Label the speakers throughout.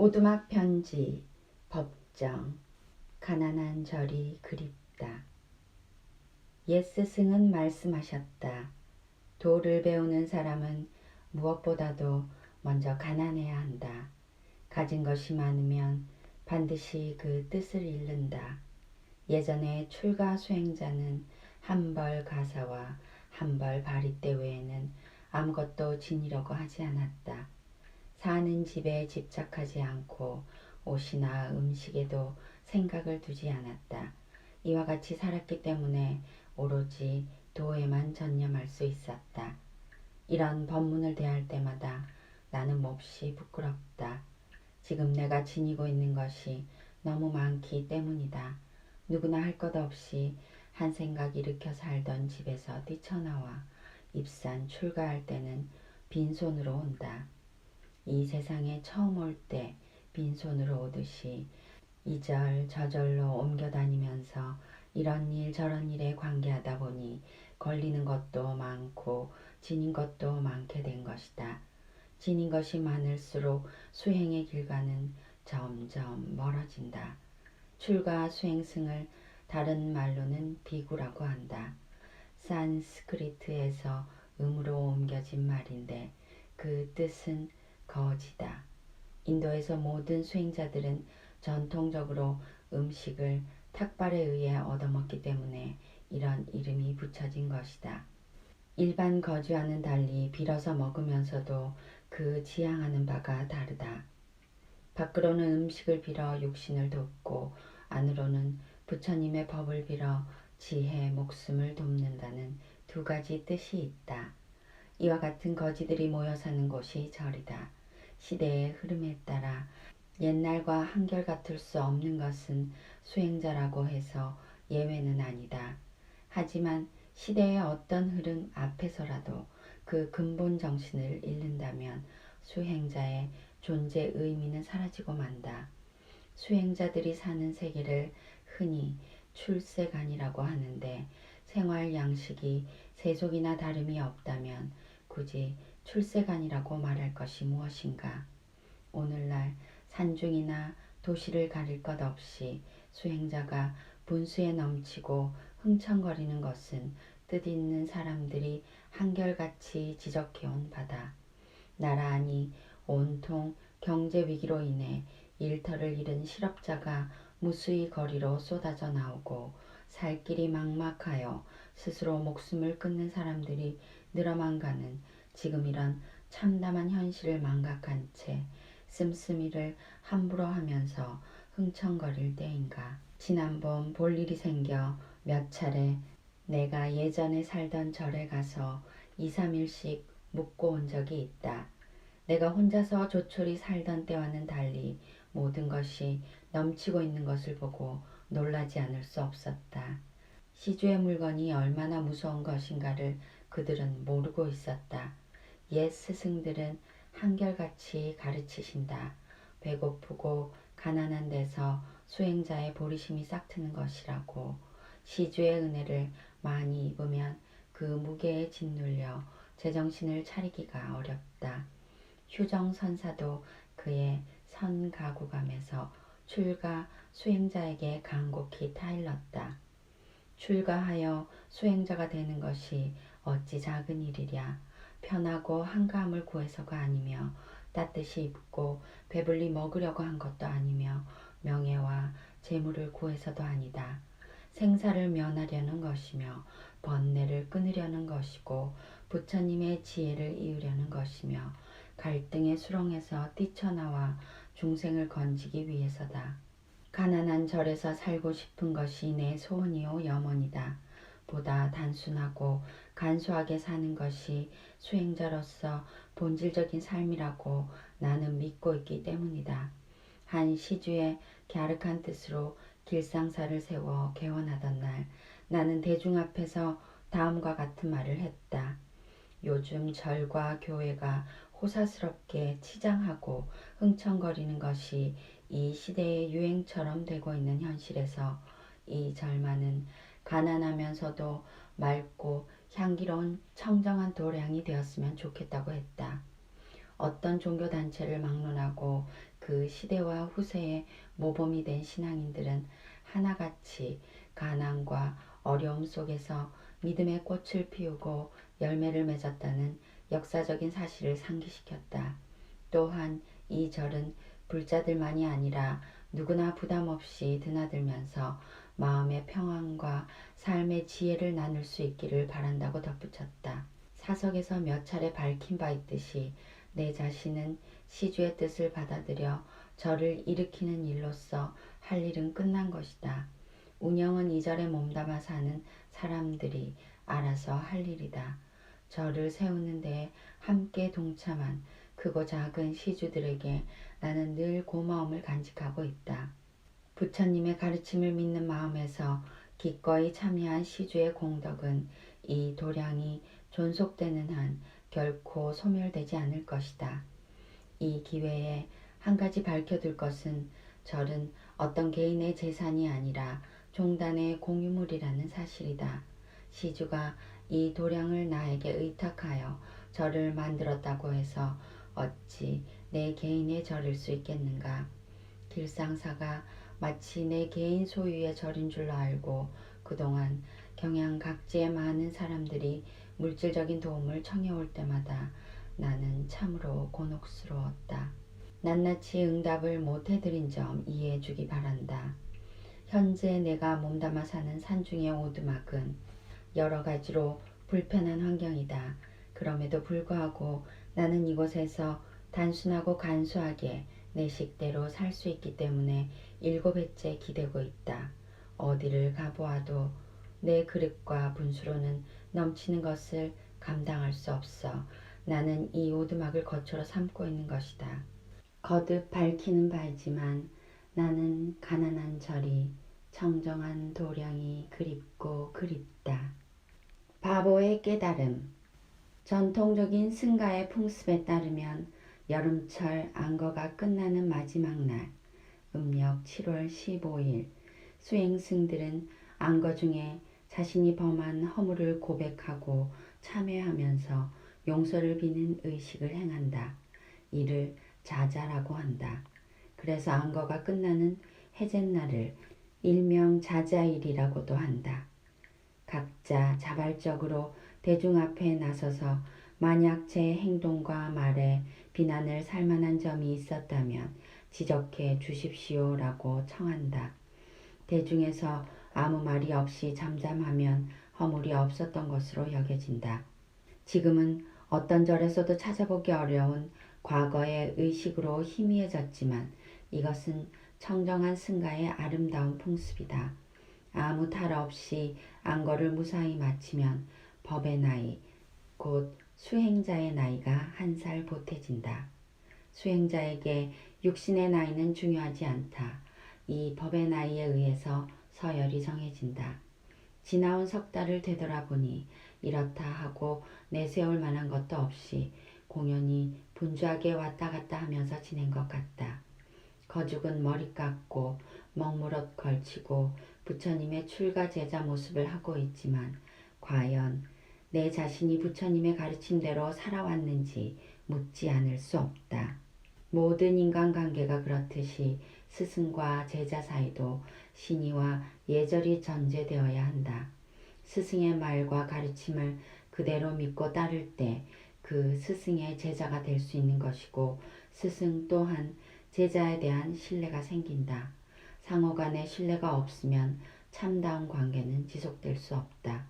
Speaker 1: 오두막 편지 법정 가난한 절이 그립다. 옛 스승은 말씀하셨다. 도를 배우는 사람은 무엇보다도 먼저 가난해야 한다. 가진 것이 많으면 반드시 그 뜻을 잃는다. 예전에 출가 수행자는 한벌 가사와 한벌 바리떼 외에는 아무것도 지니려고 하지 않았다. 사는 집에 집착하지 않고 옷이나 음식에도 생각을 두지 않았다. 이와 같이 살았기 때문에 오로지 도에만 전념할 수 있었다. 이런 법문을 대할 때마다 나는 몹시 부끄럽다. 지금 내가 지니고 있는 것이 너무 많기 때문이다. 누구나 할 것 없이 한 생각 일으켜 살던 집에서 뛰쳐나와 입산 출가할 때는 빈손으로 온다. 이 세상에 처음 올 때 빈손으로 오듯이 이절 저절로 옮겨 다니면서 이런 일 저런 일에 관계하다 보니 걸리는 것도 많고 지닌 것도 많게 된 것이다. 지닌 것이 많을수록 수행의 길과는 점점 멀어진다. 출가 수행승을 다른 말로는 비구라고 한다. 산스크리트에서 음으로 옮겨진 말인데 그 뜻은 거지다. 인도에서 모든 수행자들은 전통적으로 음식을 탁발에 의해 얻어먹기 때문에 이런 이름이 붙여진 것이다. 일반 거주와는 달리 빌어서 먹으면서도 그 지향하는 바가 다르다. 밖으로는 음식을 빌어 육신을 돕고 안으로는 부처님의 법을 빌어 지혜, 목숨을 돕는다는 두 가지 뜻이 있다. 이와 같은 거지들이 모여 사는 곳이 절이다. 시대의 흐름에 따라 옛날과 한결같을 수 없는 것은 수행자라고 해서 예외는 아니다. 하지만 시대의 어떤 흐름 앞에서라도 그 근본 정신을 잃는다면 수행자의 존재 의미는 사라지고 만다. 수행자들이 사는 세계를 흔히 출세관이라고 하는데 생활 양식이 세속이나 다름이 없다면 굳이 출세관이라고 말할 것이 무엇인가? 오늘날 산중이나 도시를 가릴 것 없이 수행자가 분수에 넘치고 흥청거리는 것은 뜻있는 사람들이 한결같이 지적해온 바다. 나라하니 온통 경제 위기로 인해 일터를 잃은 실업자가 무수히 거리로 쏟아져 나오고 살 길이 막막하여 스스로 목숨을 끊는 사람들이 늘어만 가는 지금 이런 참담한 현실을 망각한 채 씀씀이를 함부로 하면서 흥청거릴 때인가. 지난번 볼 일이 생겨 몇 차례 내가 예전에 살던 절에 가서 2, 3일씩 묵고 온 적이 있다. 내가 혼자서 조촐히 살던 때와는 달리 모든 것이 넘치고 있는 것을 보고 놀라지 않을 수 없었다. 시주의 물건이 얼마나 무서운 것인가를 그들은 모르고 있었다. 옛 스승들은 한결같이 가르치신다. 배고프고 가난한 데서 수행자의 보리심이 싹트는 것이라고 시주의 은혜를 많이 입으면 그 무게에 짓눌려 제정신을 차리기가 어렵다. 휴정 선사도 그의 선가구감에서 출가 수행자에게 간곡히 타일렀다. 출가하여 수행자가 되는 것이 어찌 작은 일이랴. 편하고 한가함을 구해서가 아니며 따뜻이 입고 배불리 먹으려고 한 것도 아니며 명예와 재물을 구해서도 아니다. 생사를 면하려는 것이며 번뇌를 끊으려는 것이고 부처님의 지혜를 이으려는 것이며 갈등의 수렁에서 뛰쳐나와 중생을 건지기 위해서다. 가난한 절에서 살고 싶은 것이 내 소원이요 염원이다. 보다 단순하고 간소하게 사는 것이 수행자로서 본질적인 삶이라고 나는 믿고 있기 때문이다. 한 시주의 갸륵한 뜻으로 길상사를 세워 개원하던 날 나는 대중 앞에서 다음과 같은 말을 했다. 요즘 절과 교회가 호사스럽게 치장하고 흥청거리는 것이 이 시대의 유행처럼 되고 있는 현실에서 이 절만은 가난하면서도 맑고 향기로운 청정한 도량이 되었으면 좋겠다고 했다. 어떤 종교단체를 막론하고 그그 시대와 후세의 모범이 된 신앙인들은 하나같이 가난과 어려움 속에서 믿음의 꽃을 피우고 열매를 맺었다는 역사적인 사실을 상기시켰다. 또한 이 절은 불자들만이 아니라 누구나 부담 없이 드나들면서 마음의 평안과 삶의 지혜를 나눌 수 있기를 바란다고 덧붙였다. 사석에서 몇 차례 밝힌 바 있듯이 내 자신은 시주의 뜻을 받아들여 절을 일으키는 일로서 할 일은 끝난 것이다. 운영은 이 절에 몸담아 사는 사람들이 알아서 할 일이다. 절을 세우는 데 함께 동참한 크고 작은 시주들에게 나는 늘 고마움을 간직하고 있다. 부처님의 가르침을 믿는 마음에서 기꺼이 참여한 시주의 공덕은 이 도량이 존속되는 한 결코 소멸되지 않을 것이다. 이 기회에 한 가지 밝혀둘 것은 절은 어떤 개인의 재산이 아니라 종단의 공유물이라는 사실이다. 시주가 이 도량을 나에게 의탁하여 절을 만들었다고 해서 어찌 내 개인의 절일 수 있겠는가? 길상사가 마치 내 개인 소유의 절인 줄로 알고 그동안 경양 각지의 많은 사람들이 물질적인 도움을 청해올 때마다 나는 참으로 곤혹스러웠다. 낱낱이 응답을 못 해드린 점 이해해 주기 바란다. 현재 내가 몸담아 사는 산중의 오두막은 여러 가지로 불편한 환경이다. 그럼에도 불구하고 나는 이곳에서 단순하고 간소하게 내 식대로 살 수 있기 때문에 일곱 해째 기대고 있다. 어디를 가보아도 내 그릇과 분수로는 넘치는 것을 감당할 수 없어 나는 이 오두막을 거처로 삼고 있는 것이다. 거듭 밝히는 바이지만 나는 가난한 절이 청정한 도량이 그립고 그립다. 바보의 깨달음 전통적인 승가의 풍습에 따르면 여름철 안거가 끝나는 마지막 날 음력 7월 15일 수행승들은 안거 중에 자신이 범한 허물을 고백하고 참회하면서 용서를 비는 의식을 행한다. 이를 자자라고 한다. 그래서 안거가 끝나는 해jet날을 일명 자자일이라고도 한다. 각자 자발적으로 대중 앞에 나서서 만약 제 행동과 말에 비난을 살 만한 점이 있었다면 지적해 주십시오 라고 청한다. 대중에서 아무 말이 없이 잠잠하면 허물이 없었던 것으로 여겨진다. 지금은 어떤 절에서도 찾아보기 어려운 과거의 의식으로 희미해졌지만 이것은 청정한 승가의 아름다운 풍습이다. 아무 탈 없이 안거를 무사히 마치면 법의 나이, 곧 수행자의 나이가 한 살 보태진다. 수행자에게 육신의 나이는 중요하지 않다. 이 법의 나이에 의해서 서열이 정해진다. 지나온 석 달을 되돌아보니 이렇다 하고 내세울 만한 것도 없이 공연히 분주하게 왔다 갔다 하면서 지낸 것 같다. 거죽은 머리 깎고 먹무릇 걸치고 부처님의 출가 제자 모습을 하고 있지만 과연 내 자신이 부처님의 가르침대로 살아왔는지 묻지 않을 수 없다. 모든 인간관계가 그렇듯이 스승과 제자 사이도 신의와 예절이 전제되어야 한다. 스승의 말과 가르침을 그대로 믿고 따를 때 그 스승의 제자가 될 수 있는 것이고 스승 또한 제자에 대한 신뢰가 생긴다. 상호 간의 신뢰가 없으면 참다운 관계는 지속될 수 없다.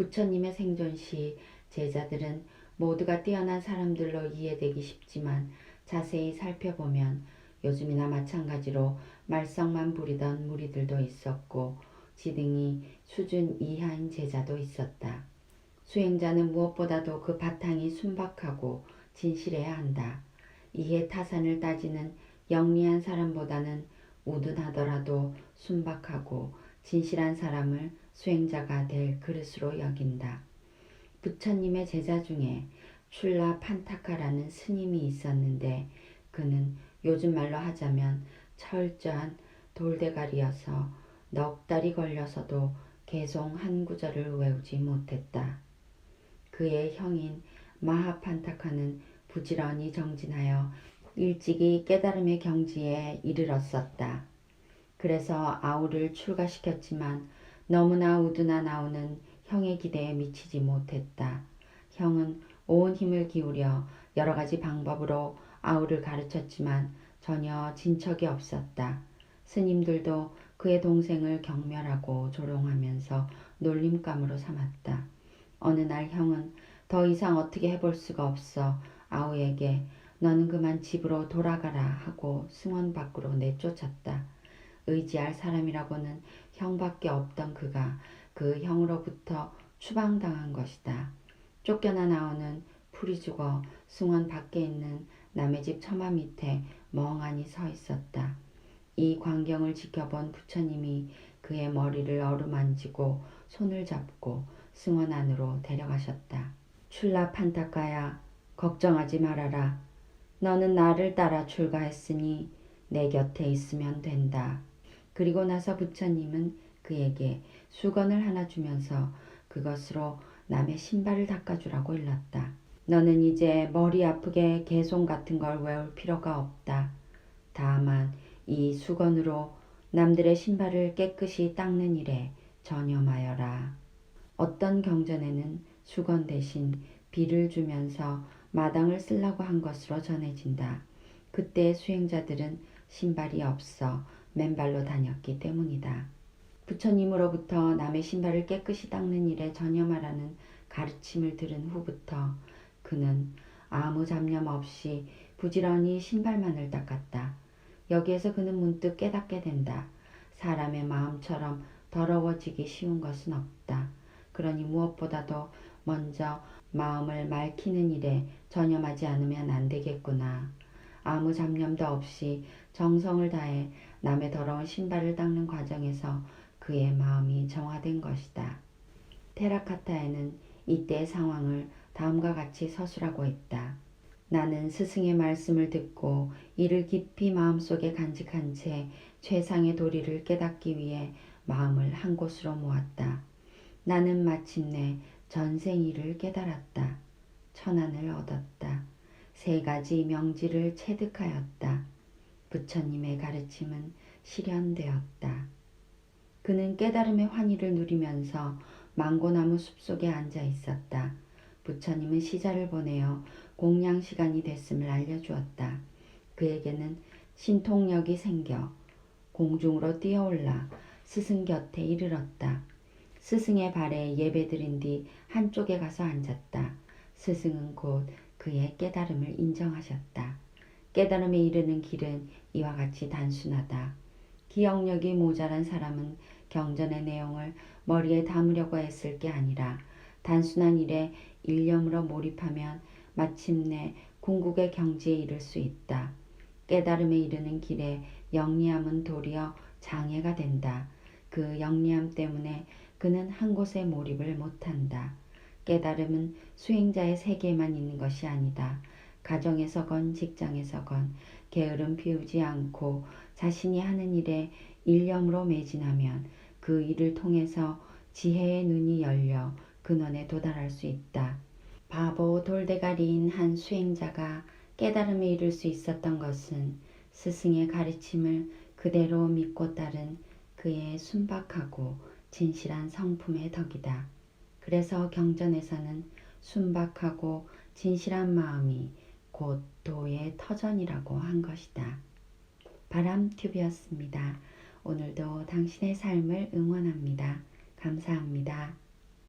Speaker 1: 부처님의 생존 시 제자들은 모두가 뛰어난 사람들로 이해되기 쉽지만 자세히 살펴보면 요즘이나 마찬가지로 말썽만 부리던 무리들도 있었고 지등이 수준 이하인 제자도 있었다. 수행자는 무엇보다도 그 바탕이 순박하고 진실해야 한다. 이해 타산을 따지는 영리한 사람보다는 우둔하더라도 순박하고 진실한 사람을 수행자가 될 그릇으로 여긴다. 부처님의 제자 중에 출라 판타카라는 스님이 있었는데 그는 요즘 말로 하자면 철저한 돌대가리여서 넉 달이 걸려서도 개송 한 구절을 외우지 못했다. 그의 형인 마하판타카는 부지런히 정진하여 일찍이 깨달음의 경지에 이르렀었다. 그래서 아우를 출가시켰지만 너무나 우두나 나오는 형의 기대에 미치지 못했다. 형은 온 힘을 기울여 여러 가지 방법으로 아우를 가르쳤지만 전혀 진척이 없었다. 스님들도 그의 동생을 경멸하고 조롱하면서 놀림감으로 삼았다. 어느 날 형은 더 이상 어떻게 해볼 수가 없어 아우에게 너는 그만 집으로 돌아가라 하고 승원 밖으로 내쫓았다. 의지할 사람이라고는 형밖에 없던 그가 그 형으로부터 추방당한 것이다. 쫓겨나 나오는 풀이 죽어 승원 밖에 있는 남의 집 처마 밑에 멍하니 서 있었다. 이 광경을 지켜본 부처님이 그의 머리를 어루만지고 손을 잡고 승원 안으로 데려가셨다. 출라 판타카야 걱정하지 말아라. 너는 나를 따라 출가했으니 내 곁에 있으면 된다. 그리고 나서 부처님은 그에게 수건을 하나 주면서 그것으로 남의 신발을 닦아주라고 일렀다. 너는 이제 머리 아프게 개송 같은 걸 외울 필요가 없다. 다만 이 수건으로 남들의 신발을 깨끗이 닦는 일에 전념하여라. 어떤 경전에는 수건 대신 비를 주면서 마당을 쓰려고 한 것으로 전해진다. 그때 수행자들은 신발이 없어 맨발로 다녔기 때문이다. 부처님으로부터 남의 신발을 깨끗이 닦는 일에 전념하라는 가르침을 들은 후부터 그는 아무 잡념 없이 부지런히 신발만을 닦았다. 여기에서 그는 문득 깨닫게 된다. 사람의 마음처럼 더러워지기 쉬운 것은 없다. 그러니 무엇보다도 먼저 마음을 맑히는 일에 전념하지 않으면 안 되겠구나. 아무 잡념도 없이 정성을 다해 남의 더러운 신발을 닦는 과정에서 그의 마음이 정화된 것이다. 테라카타에는 이때의 상황을 다음과 같이 서술하고 있다. 나는 스승의 말씀을 듣고 이를 깊이 마음속에 간직한 채 최상의 도리를 깨닫기 위해 마음을 한 곳으로 모았다. 나는 마침내 전생이를 깨달았다. 천안을 얻었다. 세 가지 명지를 체득하였다. 부처님의 가르침은 실현되었다. 그는 깨달음의 환희를 누리면서 망고나무 숲속에 앉아 있었다. 부처님은 시자를 보내어 공양 시간이 됐음을 알려주었다. 그에게는 신통력이 생겨 공중으로 뛰어올라 스승 곁에 이르렀다. 스승의 발에 예배드린 뒤 한쪽에 가서 앉았다. 스승은 곧 그의 깨달음을 인정하셨다. 깨달음에 이르는 길은 이와 같이 단순하다. 기억력이 모자란 사람은 경전의 내용을 머리에 담으려고 했을 게 아니라 단순한 일에 일념으로 몰입하면 마침내 궁극의 경지에 이를 수 있다. 깨달음에 이르는 길에 영리함은 도리어 장애가 된다. 그 영리함 때문에 그는 한 곳에 몰입을 못한다. 깨달음은 수행자의 세계에만 있는 것이 아니다. 가정에서건 직장에서건 게으름 피우지 않고 자신이 하는 일에 일념으로 매진하면 그 일을 통해서 지혜의 눈이 열려 근원에 도달할 수 있다. 바보 돌대가리인 한 수행자가 깨달음에 이를 수 있었던 것은 스승의 가르침을 그대로 믿고 따른 그의 순박하고 진실한 성품의 덕이다. 그래서 경전에서는 순박하고 진실한 마음이 곧 도의 터전이라고 한 것이다. 바람튜브였습니다. 오늘도 당신의 삶을 응원합니다. 감사합니다.